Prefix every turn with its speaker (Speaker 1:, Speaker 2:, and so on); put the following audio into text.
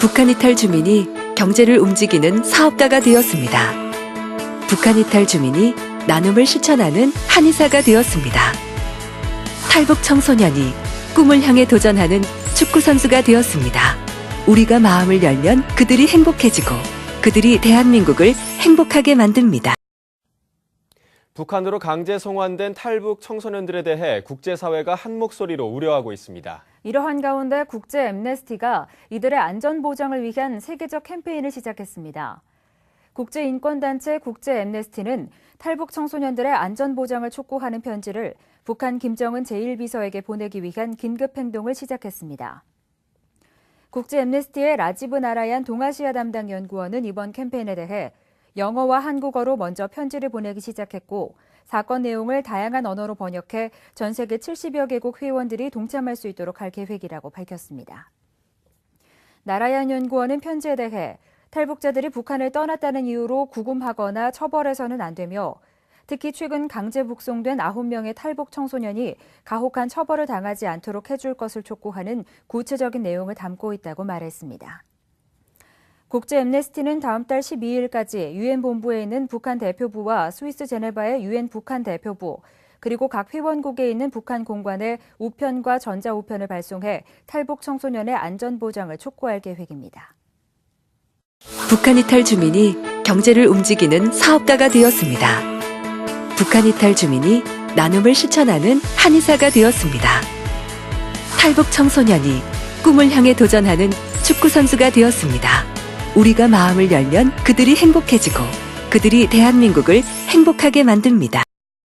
Speaker 1: 북한 이탈 주민이 경제를 움직이는 사업가가 되었습니다. 북한 이탈 주민이 나눔을 실천하는 한의사가 되었습니다. 탈북 청소년이 꿈을 향해 도전하는 축구 선수가 되었습니다. 우리가 마음을 열면 그들이 행복해지고 그들이 대한민국을 행복하게 만듭니다.
Speaker 2: 북한으로 강제 송환된 탈북 청소년들에 대해 국제사회가 한 목소리로 우려하고 있습니다.
Speaker 3: 이러한 가운데 국제 엠네스티가 이들의 안전 보장을 위한 세계적 캠페인을 시작했습니다. 국제인권단체 국제 엠네스티는 탈북 청소년들의 안전 보장을 촉구하는 편지를 북한 김정은 제1비서에게 보내기 위한 긴급 행동을 시작했습니다. 국제 엠네스티의 라지브 나라얀 동아시아 담당 연구원은 이번 캠페인에 대해 영어와 한국어로 먼저 편지를 보내기 시작했고 사건 내용을 다양한 언어로 번역해 전 세계 70여 개국 회원들이 동참할 수 있도록 할 계획이라고 밝혔습니다. 나라얀 연구원은 편지에 대해 탈북자들이 북한을 떠났다는 이유로 구금하거나 처벌해서는 안 되며 특히 최근 강제 북송된 9명의 탈북 청소년이 가혹한 처벌을 당하지 않도록 해줄 것을 촉구하는 구체적인 내용을 담고 있다고 말했습니다. 국제 엠네스티는 다음 달 12일까지 유엔 본부에 있는 북한 대표부와 스위스 제네바의 유엔 북한 대표부 그리고 각 회원국에 있는 북한 공관에 우편과 전자 우편을 발송해 탈북 청소년의 안전 보장을 촉구할 계획입니다.
Speaker 1: 북한 이탈 주민이 경제를 움직이는 사업가가 되었습니다. 북한 이탈 주민이 나눔을 실천하는 한의사가 되었습니다. 탈북 청소년이 꿈을 향해 도전하는 축구 선수가 되었습니다. 우리가 마음을 열면 그들이 행복해지고 그들이 대한민국을 행복하게 만듭니다.